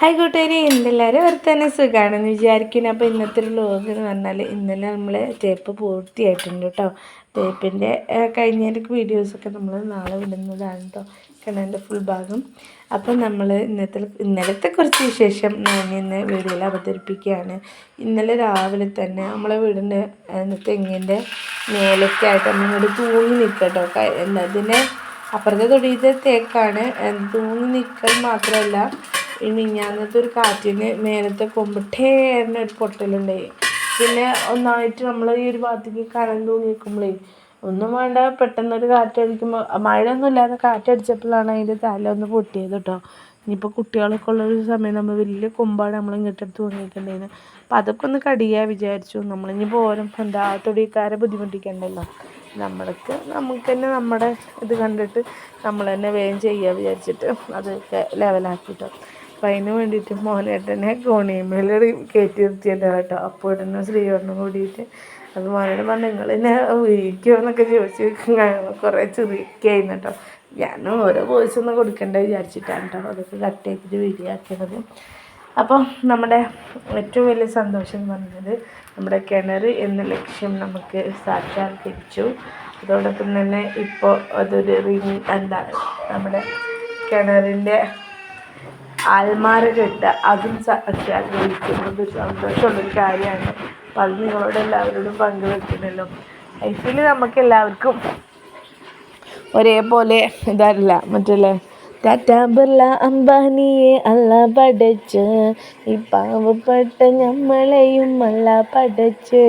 Hi കൂട്ടുകാരി. എന്തെല്ലാവരും വർത്താനം? സുഖമാണെന്ന് വിചാരിക്കുന്നു. അപ്പോൾ ഇന്നത്തെ ഒരു വ്ലോഗ് എന്ന് പറഞ്ഞാൽ ഇന്നലെ നമ്മൾ തേപ്പ് പൂർത്തിയായിട്ടുണ്ട് കേട്ടോ തേപ്പിന്റെ കഴിഞ്ഞതിന്റെ വീഡിയോസൊക്കെ നമ്മൾ നാളെ വിടുന്നതാണ് കേട്ടോ കിണറിന്റെ ഫുൾ ഭാഗം. അപ്പം നമ്മൾ ഇന്നത്തെ ഇന്നലത്തെ കുറച്ച് വിശേഷം ഞാൻ ഇന്ന് വീഡിയോയിൽ അവതരിപ്പിക്കുകയാണ്. ഇന്നലെ രാവിലെ തന്നെ നമ്മളെ വീടിന്റെ തെങ്ങിന്റെ മേലൊക്കെയായിട്ട് നമ്മളിങ്ങോട്ട് തൂങ്ങി നിൽക്കുക എന്താ എന്നതിനെ അപ്പുറത്തെ തൊടിയിലെ തേക്കാണ് തൂങ്ങി നിൽക്കൽ മാത്രമല്ല ഈ മിഞ്ഞാന്നത്തെ ഒരു കാറ്റിന് മേലത്തെ കൊമ്പിട്ടേറിന ഒരു പൊട്ടലുണ്ടായി പിന്നെ ഒന്നായിട്ട് നമ്മൾ ഈ ഒരു ഭാഗത്തേക്ക് കനം തൂങ്ങി നിൽക്കുമ്പോഴേ ഒന്നും വേണ്ട പെട്ടെന്നൊരു കാറ്റടിക്കുമ്പോൾ മഴയൊന്നും ഇല്ലാതെ കാറ്റടിച്ചപ്പോഴാണ് അതിന്റെ തല ഒന്ന് പൊട്ടിയത് കേട്ടോ ഇനിയിപ്പോൾ കുട്ടികളൊക്കെ ഉള്ളൊരു സമയം നമ്മൾ വലിയ കൊമ്പാണ് നമ്മൾ ഇങ്ങോട്ടെടുത്ത് തൂങ്ങിയിട്ടുണ്ടായിരുന്നു അപ്പം അതൊക്കെ ഒന്ന് കടിയാ വിചാരിച്ചു. നമ്മളിനി പോരും എന്താ തൊടിക്കാരെ ബുദ്ധിമുട്ടിക്കണ്ടല്ലോ. നമ്മൾക്ക് നമുക്ക് തന്നെ നമ്മുടെ ഇത് കണ്ടിട്ട് നമ്മൾ തന്നെ വേഗം ചെയ്യുക വിചാരിച്ചിട്ട് അതൊക്കെ ലെവലാക്കിട്ടോ അപ്പം അതിന് വേണ്ടിയിട്ട് മോനേട്ടനെ കോണിയമേൽ കയറ്റി നിർത്തിയതാണ് കേട്ടോ. അപ്പോൾ ഇടുന്ന ശ്രീകണ്ഠം കൂടിയിട്ട് അത് മോനോട് പറഞ്ഞു നിങ്ങൾ എന്നെ വീഡിയോ എന്നൊക്കെ ചോദിച്ച് കുറേ ചെറിയൊക്കെയായിരുന്നു കേട്ടോ. ഞാൻ ഓരോ വോയിസ് ഒന്നും കൊടുക്കേണ്ട വിചാരിച്ചിട്ടാണ് കേട്ടോ അതൊക്കെ കട്ട് ചെയ്തിട്ട് അപ്പോൾ നമ്മുടെ ഏറ്റവും വലിയ സന്തോഷം എന്ന് പറഞ്ഞത് നമ്മുടെ കിണർ എന്ന ലക്ഷ്യം നമുക്ക് സാക്ഷാത്കരിച്ചു. അതോടൊപ്പം തന്നെ ഇപ്പോൾ അതൊരു റിങ് എന്താണ് നമ്മുടെ കിണറിന്റെ അൽമാര കെട്ടുക അതും ആഗ്രഹിക്കുന്നത് സന്തോഷമുള്ളൊരു കാര്യമാണ്. അപ്പം അത് നിങ്ങളോട് എല്ലാവരോടും പങ്കുവെക്കണല്ലോ ലൈഫിൽ നമുക്ക് എല്ലാവർക്കും ഒരേപോലെ ഇതല്ല മറ്റല്ലേ? ടാറ്റ അംബാനിയെ അല്ല പഠിച്ച് ഈ പാവപ്പെട്ട ഞമ്മളെയും അല്ല പഠിച്ച്.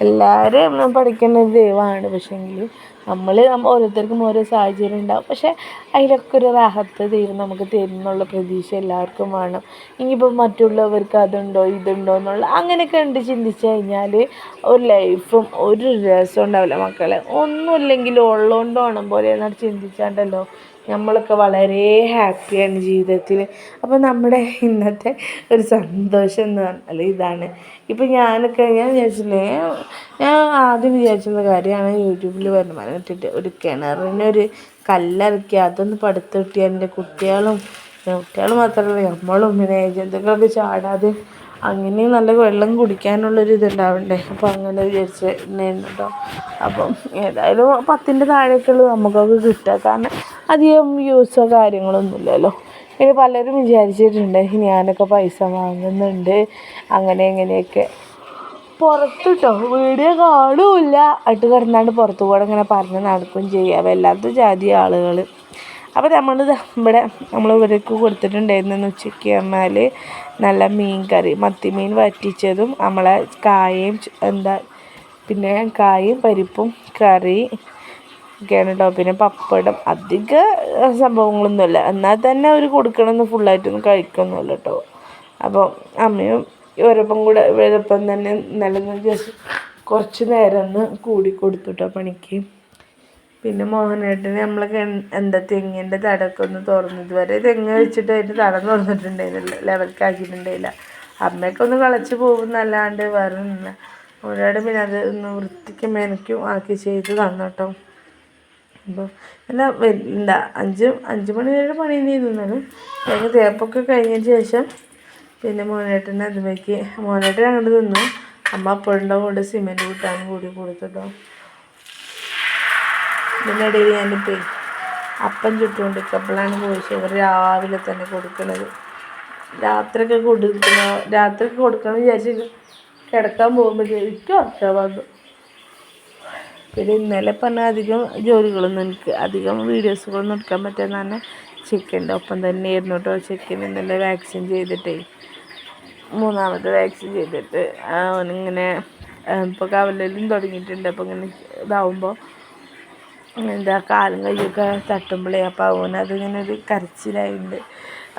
എല്ലാവരും പഠിക്കുന്നത് ദൈവമാണ് പക്ഷേങ്കിൽ നമ്മൾ ഓരോരുത്തർക്കും ഓരോ സാഹചര്യം ഉണ്ടാവും. പക്ഷേ അതിലൊക്കെ ഒരു റാഹത്ത് ദൈവം നമുക്ക് തരുന്നുള്ള പ്രതീക്ഷ എല്ലാവർക്കും വേണം. ഇനിയിപ്പോൾ മറ്റുള്ളവർക്ക് അതുണ്ടോ ഇതുണ്ടോ എന്നുള്ള അങ്ങനെയൊക്കെ ഉണ്ട് ചിന്തിച്ച് കഴിഞ്ഞാൽ ഒരു ലൈഫും ഒരു രസം ഉണ്ടാവില്ല മക്കളെ. ഒന്നുമില്ലെങ്കിൽ ഉള്ളതുകൊണ്ട് പോലെ എന്നാണ് ചിന്തിച്ചാണ്ടല്ലോ. നമ്മളൊക്കെ വളരെ ഹാപ്പിയാണ് ജീവിതത്തിൽ. അപ്പോൾ നമ്മുടെ ഇന്നത്തെ ഒരു സന്തോഷം എന്ന് പറഞ്ഞാൽ ഇതാണ്. ഇപ്പം ഞാനൊക്കെ ഞാൻ വിചാരിച്ചില്ലേ ഞാൻ ആദ്യം വിചാരിച്ചിരുന്ന കാര്യമാണ് യൂട്യൂബിൽ വരുമാനം ഇട്ടിട്ട് ഒരു കിണറിനൊരു കല്ലിറക്കി അതൊന്ന് പടുത്ത് കിട്ടിയാൽ എന്റെ കുട്ടികളും കുട്ടികൾ മാത്രമല്ല നമ്മളും പിന്നെ ജന്തുക്കളൊക്കെ ചാടാതെ അങ്ങനെ നല്ല വെള്ളം കുടിക്കാനുള്ളൊരു ഇതുണ്ടാവണ്ടേ? അപ്പോൾ അങ്ങനെ വിചാരിച്ച് കേട്ടോ അപ്പം ഏതായാലും പത്തിന്റെ താഴേക്കുള്ളത് നമുക്കൊക്കെ കിട്ടുക. കാരണം അധികം യൂസോ കാര്യങ്ങളൊന്നുമില്ലല്ലോ. ഇനി പലരും വിചാരിച്ചിട്ടുണ്ട് ഞാനൊക്കെ പൈസ വാങ്ങുന്നുണ്ട്. അങ്ങനെ ഇങ്ങനെയൊക്കെ. പുറത്തിട്ടോ വീഡിയോ കാണുമില്ല അട്ട് കിടന്നാണ്ട് പുറത്തു കൂടെ ഇങ്ങനെ പറഞ്ഞ് നടക്കുകയും ചെയ്യുക വല്ലാത്ത ജാതി ആളുകൾ അപ്പോൾ നമ്മൾ നമ്മുടെ നമ്മൾ ഇവർക്ക് കൊടുത്തിട്ടുണ്ടായിരുന്നെന്ന് ഉച്ചയ്ക്ക് പറഞ്ഞാൽ നല്ല മീൻ കറി മത്തി മീൻ വറ്റിച്ചതും നമ്മളെ കായയും എന്താ പിന്നെ കായും പരിപ്പും കറി ഒക്കെയാണ് കേട്ടോ പിന്നെ പപ്പടം. അധിക സംഭവങ്ങളൊന്നുമില്ല. എന്നാൽ തന്നെ അവർ കൊടുക്കണമെന്ന് ഫുള്ളായിട്ടൊന്നും കഴിക്കൊന്നുമില്ല കേട്ടോ അപ്പോൾ അമ്മയും ഇവരൊപ്പം കൂടെ ഇവരൊപ്പം തന്നെ നല്ല ജസ്റ്റ് കുറച്ച് നേരം ഒന്ന് കൂടി കൊടുത്തു കേട്ടോ പണിക്ക്. പിന്നെ മോഹനേട്ടന് നമ്മളൊക്കെ എന്താ തെങ്ങിന്റെ തടമൊക്കെ ഒന്ന് തുറന്നു. തെങ്ങ് വെച്ചിട്ട് അതിന്റെ തടം തുറന്നിട്ടുണ്ടായിരുന്നില്ല. ലെവൽക്കാക്കിയിട്ടുണ്ടായില്ല അമ്മയൊക്കെ ഒന്ന് കളച്ച് പോകുന്നല്ലാണ്ട് വേറെ ഒരാട് പിന്നെ അത് ഒന്ന് വൃത്തിക്ക് മെനക്കും ആക്കി ചെയ്ത് തന്നു കേട്ടോ അപ്പോൾ അല്ല എന്താ അഞ്ച് അഞ്ച് മണി വരെ പണി ചെയ്തു തേങ്ങ തേപ്പൊക്കെ കഴിഞ്ഞതിന് ശേഷം പിന്നെ മോനേട്ടനെ അതുമേക്ക് മോനേട്ടൻ അങ്ങോട്ട് നിന്നു. അമ്മ അപ്പോഴുണ്ടാവും കൊണ്ട് സിമെന്റ് കൂട്ടാൻ കൂടി കൊടുത്തിട്ടോ. പിന്നെ ഇടയിൽ ഞാനിപ്പോൾ അപ്പം കപ്പളാണ് പോയി ഇവർ രാവിലെ തന്നെ കൊടുക്കുന്നത് രാത്രിയൊക്കെ കൊടുക്കണോ? രാത്രിയൊക്കെ കൊടുക്കണം വിചാരിച്ചിട്ട് കിടക്കാൻ പോകുമ്പോഴേക്കും ഉറക്കം വന്നു. പിന്നെ ഇന്നലെ പറഞ്ഞ അധികം ജോലികളൊന്നും എനിക്ക് അധികം വീഡിയോസുകളൊന്നും എടുക്കാൻ പറ്റാന്ന് തന്നെ ചിക്കന്റെ ഒപ്പം തന്നെയായിരുന്നു കേട്ടോ ചിക്കൻ ഇന്നലെ വാക്സിൻ ചെയ്തിട്ടേ. മൂന്നാമത്തെ വാക്സിൻ ചെയ്തിട്ട് അവനിങ്ങനെ ഇപ്പോൾ കവലലും തുടങ്ങിയിട്ടുണ്ട്. അപ്പോൾ ഇങ്ങനെ ഇതാവുമ്പോൾ എന്താ കാലും കയ്യൊക്കെ തട്ടുമ്പോഴേ അപ്പോൾ അവനതിങ്ങനെ ഒരു കരച്ചിലായിട്ടുണ്ട്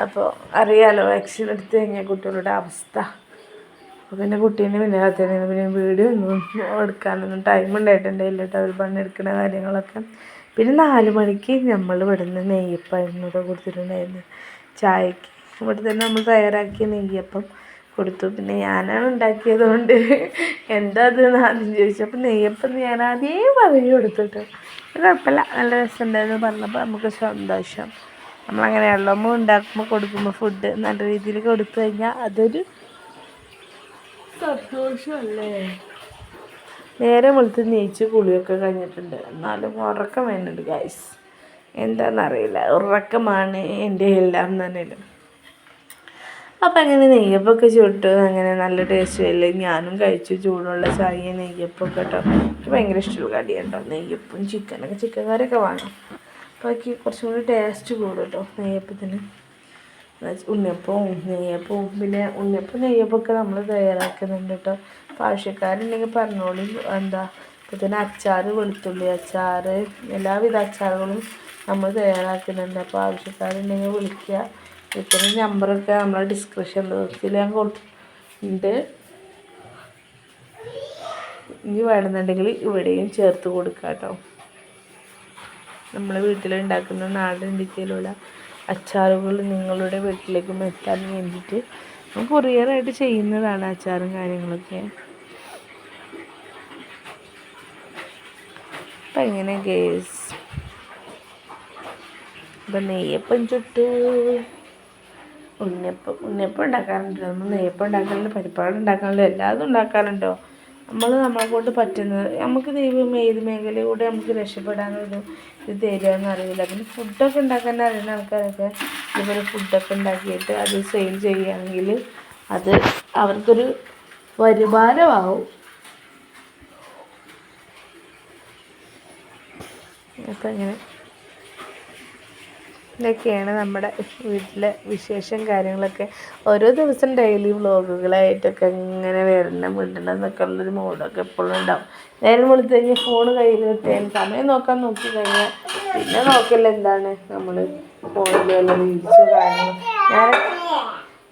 അപ്പോൾ അറിയാലോ വാക്സിൻ എടുത്ത് കഴിഞ്ഞാൽ കുട്ടികളുടെ അവസ്ഥ. അപ്പോൾ പിന്നെ കുട്ടീനെ പിന്നെ തന്നെ പിന്നെ ഒന്നും എടുക്കാനൊന്നും ടൈം ഉണ്ടായിട്ടുണ്ടായില്ല കേട്ടോ അവർ പണിയെടുക്കുന്ന കാര്യങ്ങളൊക്കെ. പിന്നെ നാല് മണിക്ക് നമ്മൾ ഇവിടുന്ന് നെയ്യപ്പം കേട്ടോ കൊടുത്തിട്ടുണ്ടായിരുന്നു. ചായക്ക്. ഇവിടെ തന്നെ നമ്മൾ തയ്യാറാക്കിയ നെയ്യപ്പം കൊടുത്തു. പിന്നെ ഞാനാണ് ഉണ്ടാക്കിയത് കൊണ്ട് എന്താ അത് ആദ്യം ചോദിച്ചപ്പോൾ നെയ്യപ്പം ഞാൻ ആദ്യമേ പറഞ്ഞു കൊടുത്തിട്ട്. കുഴപ്പമില്ല. നല്ല രസമുണ്ടായിരുന്നു പറഞ്ഞപ്പോൾ നമുക്ക് സന്തോഷം. നമ്മളങ്ങനെ നമ്മൾ ഉണ്ടാക്കുമ്പോൾ കൊടുക്കുമ്പോൾ ഫുഡ് നല്ല രീതിയിൽ കൊടുത്തു കഴിഞ്ഞാൽ അതൊരു സന്തോഷമല്ലേ നേരെ വെളുത്ത് നീച്ച് കുളിയൊക്കെ കഴിഞ്ഞിട്ടുണ്ട്. എന്നാലും ഉറക്കം വരുന്നുണ്ട് ഗൈസ് എന്താണെന്നറിയില്ല ഉറക്കമാണ് എന്റെ എല്ലാം തന്നെ. അപ്പം അങ്ങനെ നെയ്യപ്പൊക്കെ ചുട്ടു അങ്ങനെ നല്ല ടേസ്റ്റ് അല്ലേ? ഞാനും കഴിച്ചു ചൂടുള്ള ചായ നെയ്യപ്പൊക്കെ കേട്ടോ എനിക്ക് ഭയങ്കര ഇഷ്ടമുള്ള കടിയാണ് കേട്ടോ നെയ്യപ്പും ചിക്കനൊക്കെ ചിക്കൻ കറിയൊക്കെ വേണം അപ്പോൾ എനിക്ക് കുറച്ചും കൂടി ടേസ്റ്റ് കൂടും കേട്ടോ നെയ്യപ്പത്തിന്. ഉണ്ണിയപ്പവും നെയ്യപ്പവും പിന്നെ ഉണ്ണിയപ്പം നെയ്യപ്പമൊക്കെ നമ്മൾ തയ്യാറാക്കുന്നുണ്ട് കേട്ടോ. അപ്പോൾ പറഞ്ഞോളി എന്താ ഇപ്പം തന്നെ അച്ചാർ വെളുത്തുള്ളി അച്ചാർ എല്ലാവിധ അച്ചാറുകളും നമ്മൾ തയ്യാറാക്കുന്നുണ്ട്. അപ്പോൾ ആവശ്യക്കാരുണ്ടെങ്കിൽ വിളിക്കുക. ഇത്രയും നമ്പറൊക്കെ നമ്മളെ ഡിസ്ക്രിപ്ഷൻ ബോക്സിൽ ഞാൻ കൊടുത്തിട്ടുണ്ട്. ഇനി വേണമെന്നുണ്ടെങ്കിൽ ഇവിടെയും ചേർത്ത് കൊടുക്കാം കേട്ടോ. നമ്മളെ വീട്ടിലുണ്ടാക്കുന്ന നാടൻ രീതിയിലുള്ള അച്ചാറുകൾ നിങ്ങളുടെ വീട്ടിലേക്കും എത്താൻ വേണ്ടിയിട്ട് കൊറിയറായിട്ട് ചെയ്യുന്നതാണ് അച്ചാറും കാര്യങ്ങളൊക്കെ. അപ്പം ഗേസ് അപ്പം നെയ്യപ്പം ചുട്ടു ഉണ്ണിയപ്പം ഉണ്ണിയപ്പം ഉണ്ടാക്കാറുണ്ട്. നമ്മൾ നെയ്യപ്പം ഉണ്ടാക്കാറുണ്ട് പരിപ്പാട് ഉണ്ടാക്കാറുണ്ട് എല്ലാതും ഉണ്ടാക്കാറുണ്ടോ? നമ്മൾ നമ്മളെ കൊണ്ട് പറ്റുന്നത്. നമുക്ക് ദൈവം ഏത് മേഖലയിലൂടെ നമുക്ക് രക്ഷപ്പെടാനൊരു ഇത് തരികയെന്ന് അറിയില്ല. പിന്നെ ഫുഡൊക്കെ ഉണ്ടാക്കാൻ അറിയുന്ന ആൾക്കാരൊക്കെ ഇതുപോലെ ഫുഡൊക്കെ ഉണ്ടാക്കിയിട്ട് അത് സെയിൽ ചെയ്യുകയാണെങ്കിൽ അത് അവർക്കൊരു വരുമാനമാവും. അപ്പം ഇങ്ങനെ ഇതൊക്കെയാണ് നമ്മുടെ വീട്ടിലെ വിശേഷം കാര്യങ്ങളൊക്കെ. ഓരോ ദിവസം ഡെയിലി വ്ളോഗുകളായിട്ടൊക്കെ ഇങ്ങനെ വരണം വിടണം എന്നൊക്കെ ഉള്ളൊരു മൂഡൊക്കെ എപ്പോഴും ഉണ്ടാവും. നേരം വെളുത്ത് കഴിഞ്ഞാൽ ഫോൺ കയ്യിൽ കിട്ടിയാൽ സമയം നോക്കാൻ നോക്കി കഴിഞ്ഞാൽ പിന്നെ നോക്കില്ല എന്താണ്? നമ്മൾ ഫോണിൽ വല്ല കാര്യങ്ങൾ ഞാൻ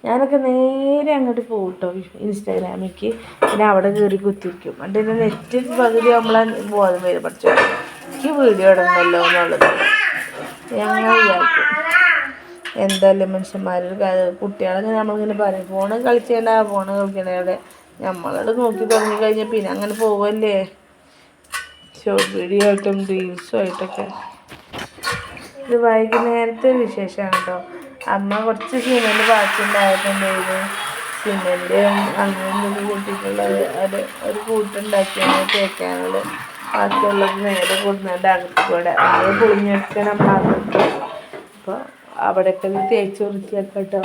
ഞാനൊക്കെ നേരെ അങ്ങോട്ട് പോകും കേട്ടോ ഇൻസ്റ്റാഗ്രാമിലേക്ക്. പിന്നെ അവിടെ കയറി കുത്തിരിക്കും. എന്നിട്ട് നെറ്റ് പകുതി നമ്മളെ ബോധം വരും പഠിച്ചു എനിക്ക് വീഡിയോ ഇടണമല്ലോ എന്നുള്ളത്. ഞങ്ങൾ വിചാരിക്കും എന്തായാലും മനുഷ്യന്മാർ കുട്ടികളെ നമ്മളിങ്ങനെ പറയും ഫോണ് കളിച്ചേണ്ട ഫോണ് കളിക്കണേടെ നമ്മളത് നോക്കി തുടങ്ങി കഴിഞ്ഞാൽ പിന്നെ അങ്ങനെ പോവല്ലേ? ഷോർട്ട് വീഡിയോ ആയിട്ടും റീൽസും ആയിട്ടൊക്കെ. ഇത് വൈകുന്നേരത്തെ വിശേഷമാണ് കേട്ടോ അമ്മ കുറച്ച് സിനിമ ബാക്കിയുണ്ടായിട്ടുണ്ടായിരുന്നു സിനിമന്റെ അങ്ങനെ കൂട്ടിയിട്ടുള്ളത്? അത് ഒരു കൂട്ടുണ്ടാക്കിയാണ് തേക്കാനുള്ളത് ബാക്കിയുള്ളത് നേരെ കൊടുക്കുന്നുണ്ട് അകത്ത് കൂടെ. അത് പൊളിഞ്ഞെടുക്കണം അകത്ത് അപ്പോൾ അവിടെയൊക്കെ തേച്ച് വൃത്തിയാക്കാം കേട്ടോ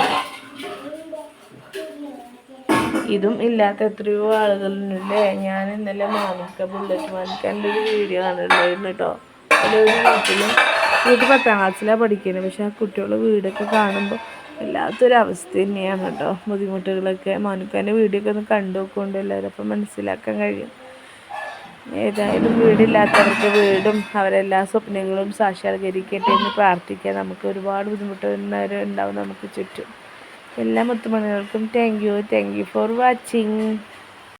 ഇതും ഇല്ലാത്ത എത്രയോ ആളുകളുണ്ടല്ലേ? ഞാൻ ഇന്നലെ മാനിക്ക ബുള്ളറ്റ് മാനിക്കാന്റെ ഒരു വീഡിയോ കണ്ടിട്ടുണ്ടായിരുന്നു കേട്ടോ ഒരു വീട്ടിലും വീട്ടിൽ പത്താം ക്ലാസ്സിലാണ് പഠിക്കുന്നത് പക്ഷെ ആ കുട്ടികളുടെ വീടൊക്കെ കാണുമ്പോൾ വല്ലാത്തൊരവസ്ഥ തന്നെയാണ് കേട്ടോ ബുദ്ധിമുട്ടുകളൊക്കെ. മാനുക്കാന്റെ വീഡിയോ ഒക്കെ ഒന്ന് കണ്ടു നോക്കുകൊണ്ട് എല്ലാവരും അപ്പം മനസ്സിലാക്കാൻ കഴിയും. ഏതായാലും വീടില്ലാത്തവർക്ക് വീടും അവരെല്ലാ സ്വപ്നങ്ങളും സാക്ഷാത്കരിക്കട്ടെ എന്ന് പ്രാർത്ഥിക്കുക നമുക്ക് ഒരുപാട് ബുദ്ധിമുട്ടുന്നവരുണ്ടാവും നമുക്ക് ചുറ്റും. എല്ലാ മുത്തുമണികൾക്കും thank you thank you for watching